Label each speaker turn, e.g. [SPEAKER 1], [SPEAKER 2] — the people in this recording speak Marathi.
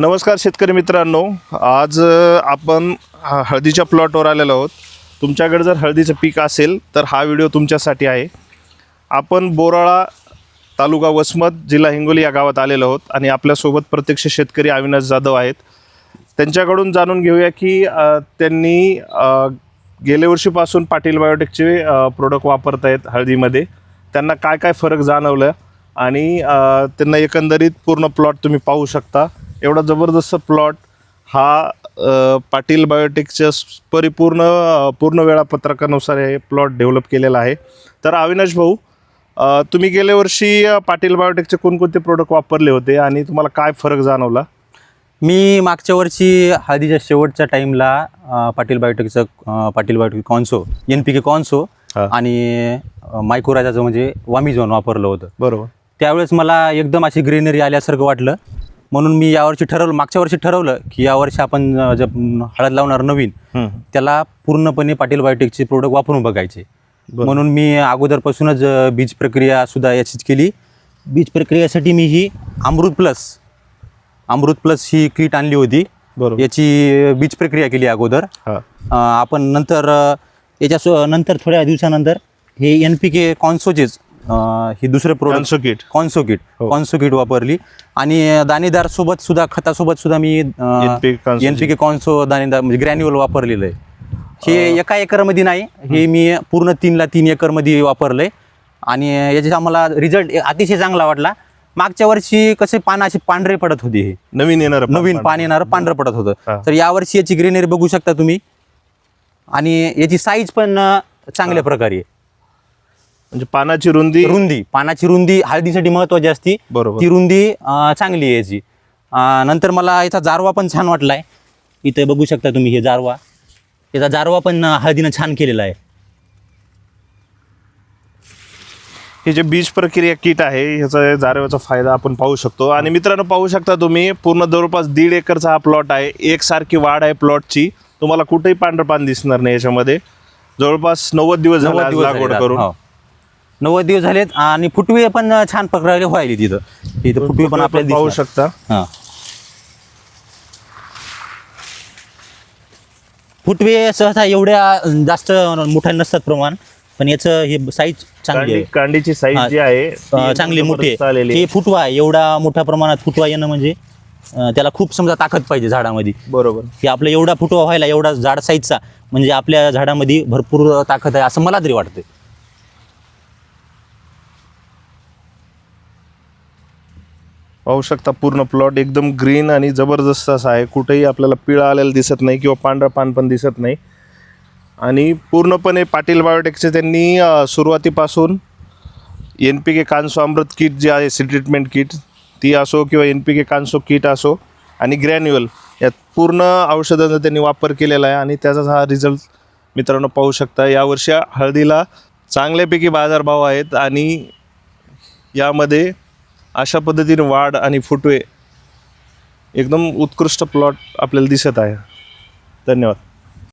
[SPEAKER 1] नमस्कार शेतकरी मित्रांनो. आज आपण हळदीच्या प्लॉटवर आलेलो आहोत. तुमच्याकडे जर हळदीचं पीक असेल तर हा व्हिडिओ तुमच्यासाठी आहे. आपण बोराळा तालुका वसमत जिल्हा हिंगोली या गावात आलेलो आहोत आणि आपल्यासोबत प्रत्यक्ष शेतकरी अविनाश जाधव आहेत. त्यांच्याकडून जाणून घेऊया की त्यांनी गेल्या वर्षीपासून पाटील बायोटेकचे प्रोडक्ट वापरत आहेत हळदीमध्ये. त्यांना काय काय फरक जाणवलं आणि त्यांना एकंदरीत पूर्ण प्लॉट तुम्ही पाहू शकता. एवढा जबरदस्त प्लॉट हा पाटील बायोटेकच्या परिपूर्ण पूर्ण वेळापत्रकानुसार हे प्लॉट डेव्हलप केलेला आहे. तर अविनाश भाऊ तुम्ही गेल्या वर्षी पाटील बायोटेकचे कोणकोणते प्रोडक्ट वापरले होते आणि तुम्हाला काय फरक जाणवला?
[SPEAKER 2] मी मागच्या वर्षी हळदीच्या शेवटच्या टाईमला पाटील बायोटेकचं पाटील बायोटेक कॉन्सो एन पी के कॉन्सो. आणि अ, मायक्रोराजाचं म्हणजे वामिझॉन वापरलं होतं.
[SPEAKER 1] बरोबर.
[SPEAKER 2] त्यावेळेस मला एकदम अशी ग्रीनरी आल्यासारखं वाटलं. म्हणून मी यावर्षी ठरवलं मागच्या वर्षी ठरवलं की यावर्षी आपण जे हळद लावणार नवीन. त्याला पूर्णपणे पाटील बायोटेकचे प्रोडक्ट वापरून बघायचे. म्हणून मी अगोदरपासूनच बीज प्रक्रिया सुद्धा याचीच केली. बीज प्रक्रियेसाठी मी ही अमृत प्लस अमृत प्लस ही किट आणली होती.
[SPEAKER 1] बरोबर.
[SPEAKER 2] याची बीज प्रक्रिया केली अगोदर. आपण नंतर याच्या नंतर थोड्या दिवसानंतर हे एन पी के कॉन्सोचेच ही दुसरे प्रोडक्ट
[SPEAKER 1] किट
[SPEAKER 2] कॉन्सो किट. कॉन्सो किट वापरली. आणि दाणेदार सोबत सुद्धा खतासोबत सुद्धा मी
[SPEAKER 1] NPK कॉन्सो
[SPEAKER 2] दाणेदार म्हणजे ग्रॅन्युअल वापरलेलं आहे. हे एका एकरमध्ये नाही. हे मी पूर्ण तीनला तीन एकरमध्ये वापरलंय. आणि याचा आम्हाला रिझल्ट अतिशय चांगला वाटला. मागच्या वर्षी कसे पान असे पांढरे पडत होते हे.
[SPEAKER 1] नवीन येणार
[SPEAKER 2] नवीन पान येणारं पांढरं पडत. होतं. तर यावर्षी याची ग्रीनरी बघू शकता तुम्ही. आणि याची साईज पण चांगल्या प्रकारे.
[SPEAKER 1] म्हणजे पानाची रुंदी
[SPEAKER 2] रुंदी. पानाची रुंदी हळदीसाठी महत्वाची असती.
[SPEAKER 1] बरोबर.
[SPEAKER 2] ती रुंदी अं, चांगली आहे याची. अं, नंतर मला याचा जारवा पण छान वाटलाय. इथे बघू शकता तुम्ही हे जारवा. याचा जारवा पण अं, हळदीनं छान केलेला आहे.
[SPEAKER 1] हे जे बीज प्रक्रिया किट आहे ह्याचा जारव्याचा फायदा आपण पाहू शकतो. आणि मित्रांनो पाहू शकता तुम्ही पूर्ण जवळपास दीड एकरचा हा प्लॉट आहे. एकसारखी वाढ आहे प्लॉटची तुम्हाला कुठेही पांढरं पान दिसणार नाही याच्यामध्ये. जवळपास नव्वद दिवस झाले
[SPEAKER 2] नव्वद
[SPEAKER 1] आज
[SPEAKER 2] दिवस
[SPEAKER 1] लागवड करून.
[SPEAKER 2] हो. नव्वद दिवस झालेत आणि फुटवे पण छान प्रकारे व्हायली तिथं. इथं फुटवे पण आपल्याला
[SPEAKER 1] पाहू
[SPEAKER 2] दिसणार.
[SPEAKER 1] शकता.
[SPEAKER 2] हां. फुटवे सहसा एवढ्या जास्त मोठ्या नसतात प्रमाण पण याचं हे साईज चांगली
[SPEAKER 1] कांडी
[SPEAKER 2] आहे.
[SPEAKER 1] कांडीची साईज
[SPEAKER 2] हा,
[SPEAKER 1] जी आहे
[SPEAKER 2] अं,
[SPEAKER 1] ती
[SPEAKER 2] चांगली मोठी
[SPEAKER 1] जबरदस्त
[SPEAKER 2] आहे
[SPEAKER 1] आलेली
[SPEAKER 2] हे. फुटवा आहे. एवढा मोठ्या प्रमाणात फुटवा येणं म्हणजे अं, त्याला खूप समजा ताकद पाहिजे झाडामध्ये.
[SPEAKER 1] बरोबर.
[SPEAKER 2] की आपलं एवढा फुटवा व्हायला एवढा झाड साईजचा म्हणजे आपल्या झाडामध्ये भरपूर ताकद आहे असं मला तरी वाटतं
[SPEAKER 1] पाहू शकता पूर्ण प्लॉट एकदम ग्रीन आणि जबरदस्त असा आहे. कुठेही आपल्याला पिळा आलेला दिसत नाही किंवा पांढरं पान पण दिसत नाही. आणि पूर्णपणे पाटील बायोटेकचे त्यांनी सुरुवातीपासून एन पी के कांसो अमृत किट जे आहे सी ट्रीटमेंट किट ती असो किंवा एन पी के कांसो किट असो आणि ग्रॅन्युअल यात पूर्ण औषधांचा त्यांनी वापर केलेला आहे आणि त्याचाच हा रिझल्ट मित्रांनो पाहू शकता. यावर्षी हळदीला चांगल्यापैकी बाजारभाव आहेत आणि यामध्ये अशा पद्धतीने वाढ आणि फुटवे एकदम उत्कृष्ट प्लॉट आपल्याला दिसत आहे. धन्यवाद.